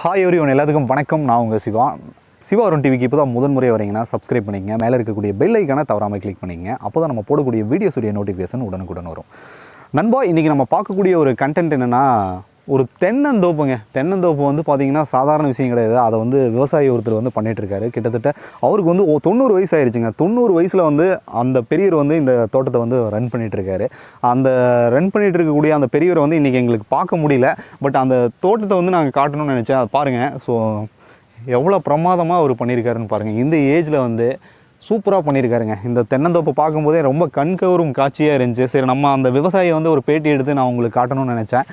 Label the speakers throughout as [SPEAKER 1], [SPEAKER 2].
[SPEAKER 1] Hi every one எல்லாத்துக்கும் வணக்கம். நான் உங்கள் சிவா. சிவா அருண் டிவிக்கு இப்போ தான் முதன் முறை வரீங்கன்னா சப்ஸ்கிரைப் பண்ணிக்கங்க. மேலே இருக்கக்கூடிய பெல் ஐக்கான தவறாமல் கிளிக் பண்ணிக்கங்க. அப்போ தான் நம்ம போடக்கூடிய வீடியோஸுடைய நோட்டிஃபிகேஷன் உடனுக்குடன் வரும். நண்பா இன்றைக்கி நம்ம பார்க்கக்கூடிய ஒரு கண்டென்ட் என்னென்னா ஒரு தென்னந்தோப்புங்க. தென்னந்தோப்பு வந்து பார்த்திங்கன்னா சாதாரண விஷயம் கிடையாது. அதை வந்து விவசாயி ஒருத்தர் வந்து பண்ணிகிட்ருக்காரு கிட்டத்தட்ட அவருக்கு வந்து ஓ- தொண்ணூறு வயசு ஆயிடுச்சுங்க தொண்ணூறு வயசில் வந்து அந்த பெரியவர் வந்து இந்த தோட்டத்தை வந்து ரன் பண்ணிகிட்ருக்காரு அந்த ரன் பண்ணிகிட்டு இருக்கக்கூடிய அந்த பெரியவரை வந்து இன்றைக்கி எங்களுக்கு பார்க்க முடியல. பட் அந்த தோட்டத்தை வந்து நாங்கள் காட்டணும்னு நினச்சேன். அதை பாருங்கள் ஸோ எவ்வளோ பிரமாதமாக அவர் பண்ணியிருக்காருன்னு பாருங்கள் இந்த ஏஜில் வந்து சூப்பராக பண்ணியிருக்காருங்க. இந்த தென்னந்தோப்பை பார்க்கும்போதே ரொம்ப கண்கவரும் காட்சியாக இருந்துச்சு. சரி நம்ம அந்த விவசாயியை வந்து ஒரு பேட்டி எடுத்து நான் உங்களுக்கு காட்டணும்னு நினச்சேன்.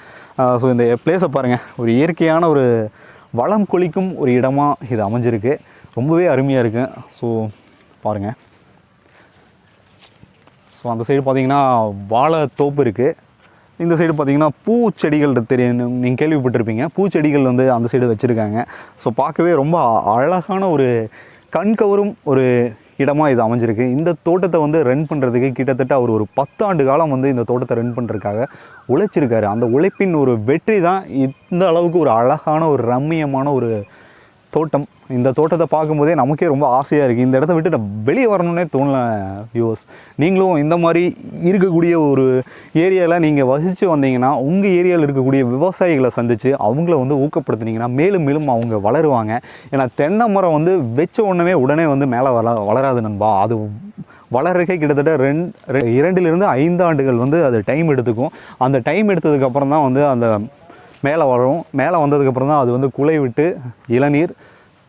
[SPEAKER 1] ஸோ இந்த பிளேஸை பாருங்கள் ஒரு இயற்கையான ஒரு வளம் கொளிக்கும் ஒரு இடமாக இது அமைஞ்சிருக்கு. ரொம்பவே அருமையாக இருக்குது ஸோ பாருங்கள் ஸோ அந்த சைடு பார்த்தீங்கன்னா வாழை தோப்பு இருக்குது இந்த சைடு பார்த்தீங்கன்னா பூச்செடிகள் தெரியும். நீங்கள் கேள்விப்பட்டிருப்பீங்க. பூச்செடிகள் வந்து அந்த சைடு வச்சுருக்காங்க. ஸோ பார்க்கவே ரொம்ப அழகான ஒரு கண்கவரும் ஒரு இடமாக இது அமைஞ்சிருக்கு. இந்த தோட்டத்தை வந்து ரன் பண்ணுறதுக்கு கிட்டத்தட்ட அவர் ஒரு பத்தாண்டு காலம் வந்து இந்த தோட்டத்தை ரன் பண்ணுறதுக்காக உழைச்சிருக்காரு. அந்த உழைப்பின் ஒரு வெற்றி தான் இந்த அளவுக்கு ஒரு அழகான ஒரு ரம்மியமான ஒரு தோட்டம். இந்த தோட்டத்தை பார்க்கும்போதே நமக்கே ரொம்ப ஆசையாக இருக்குது இந்த இடத்த விட்டு நான் வெளியே வரணுன்னே தோணல வியூவர்ஸ் நீங்களும் இந்த மாதிரி இருக்கக்கூடிய ஒரு ஏரியாவில் நீங்கள் வசித்து வந்தீங்கன்னா உங்கள் ஏரியாவில் இருக்கக்கூடிய விவசாயிகளை சந்தித்து அவங்கள வந்து ஊக்கப்படுத்துனீங்கன்னா மேலும் மேலும் அவங்க வளருவாங்க. ஏன்னா தென்னை மரம் வந்து வச்ச உடனே உடனே வந்து மேலே வள வளராது நண்பா. அது வளர்றதுக்கே கிட்டத்தட்ட ரெண்டு ரெ- இரண்டிலிருந்து ஐந்து ஆண்டுகள் வந்து அது டைம் எடுத்துக்கும். அந்த டைம் எடுத்ததுக்கப்புறம் தான் வந்து அந்த மேலே வரும். மேலே வந்ததுக்கப்புறம் தான் அது வந்து குலை விட்டு இளநீர்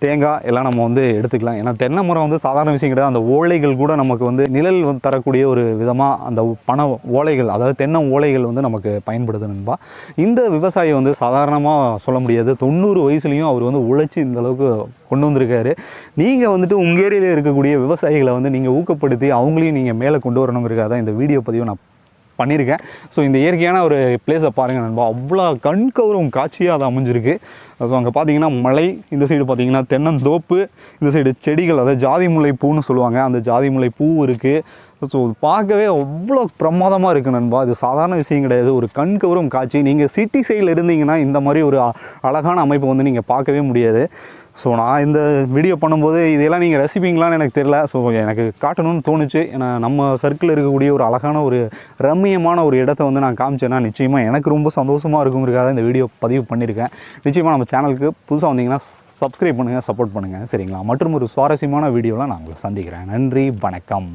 [SPEAKER 1] தேங்காய் எல்லாம் நம்ம வந்து எடுத்துக்கலாம். ஏன்னா தென்னை மரம் வந்து சாதாரண விஷயம் கிடையாது. அந்த ஓலைகள் கூட நமக்கு வந்து நிழல் தரக்கூடிய ஒரு விதமாக அந்த பண ஓலைகள் அதாவது தென்னை ஓலைகள் வந்து நமக்கு பயன்படுது நண்பா. இந்த விவசாயி வந்து சாதாரணமாக சொல்ல முடியாது. தொண்ணூறு வயசுலேயும் அவர் வந்து உழைச்சி இந்த அளவுக்கு கொண்டு வந்திருக்காரு. நீங்கள் வந்துட்டு உங்கள் ஏரியாவில் இருக்கக்கூடிய விவசாயிகளை வந்து நீங்கள் ஊக்கப்படுத்தி அவங்களையும் நீங்கள் மேலே கொண்டு வரணுங்கிறக்காக தான் இந்த வீடியோ பதிவை நான் பண்ணியிருக்கேன். ஸோ இந்த இயற்கையான ஒரு பிளேஸை பாருங்கள் நண்பா. அவ்வளோ கண் கண்கவரும் காட்சியாக அது அமைஞ்சிருக்கு. ஸோ அங்கே பார்த்தீங்கன்னா மலை இந்த சைடு பார்த்தீங்கன்னா தென்னந்தோப்பு இந்த சைடு செடிகள் அதாவது ஜாதி முல்லை பூன்னு சொல்லுவாங்க. அந்த ஜாதி முல்லை பூ இருக்குது ஸோ பார்க்கவே அவ்வளோ பிரமாதமாக இருக்குது நண்பா. இது சாதாரண விஷயம் கிடையாது. ஒரு கண் கவரும் காட்சி. நீங்கள் சிட்டி சைடில் இருந்தீங்கன்னா இந்த மாதிரி ஒரு அ- அழகான அமைப்பை வந்து நீங்கள் பார்க்கவே முடியாது. ஸோ நான் இந்த வீடியோ பண்ணும்போது இதெல்லாம் நீங்கள் ரசிப்பீங்களான்னு எனக்கு தெரில ஸோ எனக்கு காட்டணும்னு தோணுச்சு. ஏன்னா நம்ம சர்க்கிளில் இருக்கக்கூடிய ஒரு அழகான ஒரு ரம்மியமான ஒரு இடத்த வந்து நான் காமிச்சேன்னா நிச்சயமாக எனக்கு ரொம்ப சந்தோஷமாக இருக்குங்கிறதுக்காக இந்த வீடியோ பதிவு பண்ணியிருக்கேன். நிச்சயமாக நம்ம சேனலுக்கு புதுசாக வந்தீங்கன்னா சப்ஸ்கிரைப் பண்ணுங்கள் சப்போர்ட் பண்ணுங்கள் சரிங்களா? மற்றும் ஒரு சுவாரஸ்யமான வீடியோவில் நான் உங்களை சந்திக்கிறேன். நன்றி வணக்கம்.